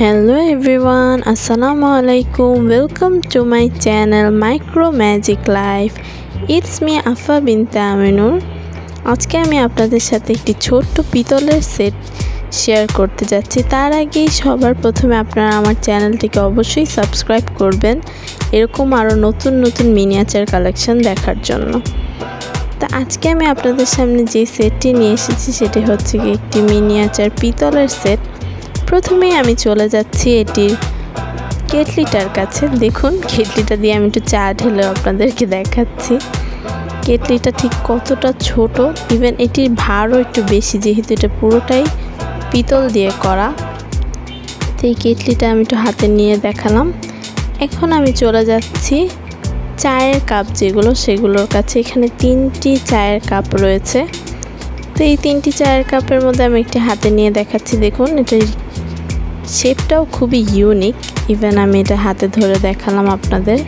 Hello everyone, Assalamu alaikum. Welcome to my channel Micro Magic Life. It's me আফা বিনতে আমিনুর আজকে আমি আপনাদের সাথে একটি ছোট্ট পিতলের সেট শেয়ার করতে যাচ্ছি। তার আগেই সবার প্রথমে আপনারা আমার চ্যানেলটিকে অবশ্যই সাবস্ক্রাইব করবেন। এরকম আরও নতুন নতুন মিনিয়েচার কালেকশন দেখার জন্য। তা আজকে আমি আপনাদের সামনে যে সেটটি নিয়ে এসেছি সেটি হচ্ছে একটি মিনিয়েচার পিতলের সেট। প্রথমেই আমি চলে যাচ্ছি এটির কেটলিটার কাছে। দেখুন, কেটলিটা দিয়ে আমি একটু চা ঢেলে আপনাদেরকে দেখাচ্ছি। কেটলিটা ঠিক কতটা ছোট ইভেন এটির ভারও একটু বেশি, যেহেতু এটা পুরোটাই পিতল দিয়ে করা। তো এই কেটলিটা আমি একটু হাতে নিয়ে দেখালাম। এখন আমি চলে যাচ্ছি চায়ের কাপ যেগুলো, সেগুলোর কাছে। এখানে তিনটি চায়ের কাপ রয়েছে। তো এই তিনটি চায়ের কাপের মধ্যে আমি একটি হাতে নিয়ে দেখাচ্ছি। দেখুন এটা শেপটাও খুবই ইউনিক ইভেন আমি এটা হাতে ধরে দেখালাম আপনাদের।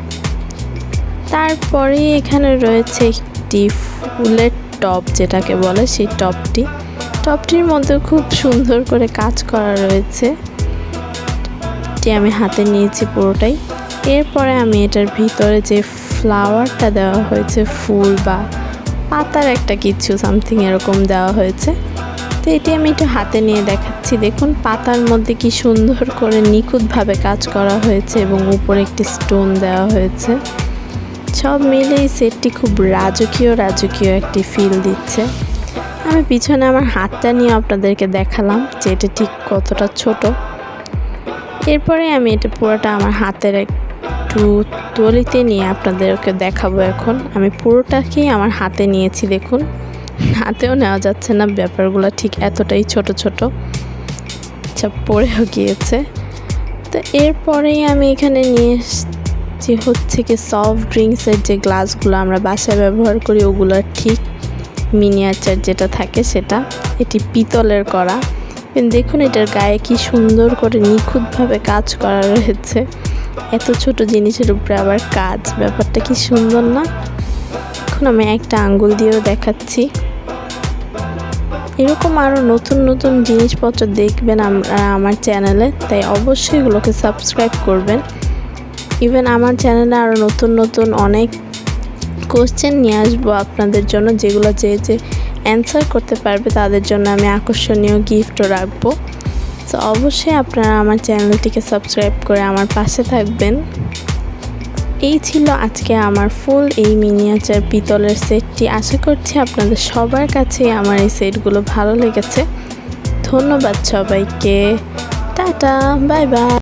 তারপরে এখানে রয়েছে একটি ফুলের টপ যেটাকে বলে সেই টপটি টপটির মধ্যে খুব সুন্দর করে কাজ করা রয়েছে। এটি আমি হাতে নিয়েছি পুরোটাই। এরপরে আমি এটার ভিতরে যে ফ্লাওয়ারটা দেওয়া হয়েছে, ফুল বা পাতার একটা কিছু সামথিং এরকম দেওয়া হয়েছে। তো এটি আমি একটু হাতে নিয়ে দেখাচ্ছি। দেখুন, পাতার মধ্যে কি সুন্দর করে নিখুঁতভাবে কাজ করা হয়েছে এবং উপরে একটি স্টোন দেওয়া হয়েছে। সব মিলে এই সেটটি খুব রাজকীয় রাজকীয় একটি ফিল দিচ্ছে। আমি পিছনে আমার হাতটা নিয়ে আপনাদেরকে দেখালাম যে এটা ঠিক কতটা ছোট। এরপরে আমি এটা পুরোটা আমার হাতের একটু তলিতে নিয়ে আপনাদেরকে দেখাবো এখন। আমি পুরোটাকেই আমার হাতে নিয়েছি, দেখুন। হাতেও নেওয়া যাচ্ছে না, ব্যাপারগুলো ঠিক এতটাই ছোট ছোট। আচ্ছা পড়েও গিয়েছে। তো এরপরেই আমি এখানে নিয়ে যে হচ্ছে কি সফট ড্রিঙ্কসের যে গ্লাসগুলো আমরা বাসায় ব্যবহার করি ওগুলোর ঠিক মিনিয়েচার যেটা থাকে সেটা। এটি পিতলের করা। দেখুন এটার গায়ে কি সুন্দর করে নিখুঁতভাবে কাজ করা রয়েছে। এত ছোট জিনিসের উপরে আবার কাজ, ব্যাপারটা কি সুন্দর না? এখন আমি একটা আঙ্গুল দিয়েও দেখাচ্ছি। এরকম আরও নতুন নতুন জিনিসপত্র দেখবেন আমরা চ্যানেলে, তাই অবশ্যই এগুলোকে সাবস্ক্রাইব করবেন। ইভেন আমার চ্যানেলে আরও নতুন নতুন অনেক কোশ্চেন নিয়ে আসব আপনাদের জন্য, যেগুলো যে যে অ্যান্সার করতে পারবে তাদের জন্য আমি আকর্ষণীয় গিফটও রাখব। তো অবশ্যই আপনারা আমার চ্যানেলটিকে সাবস্ক্রাইব করে আমার পাশে থাকবেন। এই ছিল আজকে আমার ফুল, এই মিনিয়াচার পিতলের সেটটি। আশা করছি আপনাদের সবার কাছে আমার এই সেটগুলো ভালো লেগেছে। ধন্যবাদ সবাইকে। Tata, bye bye.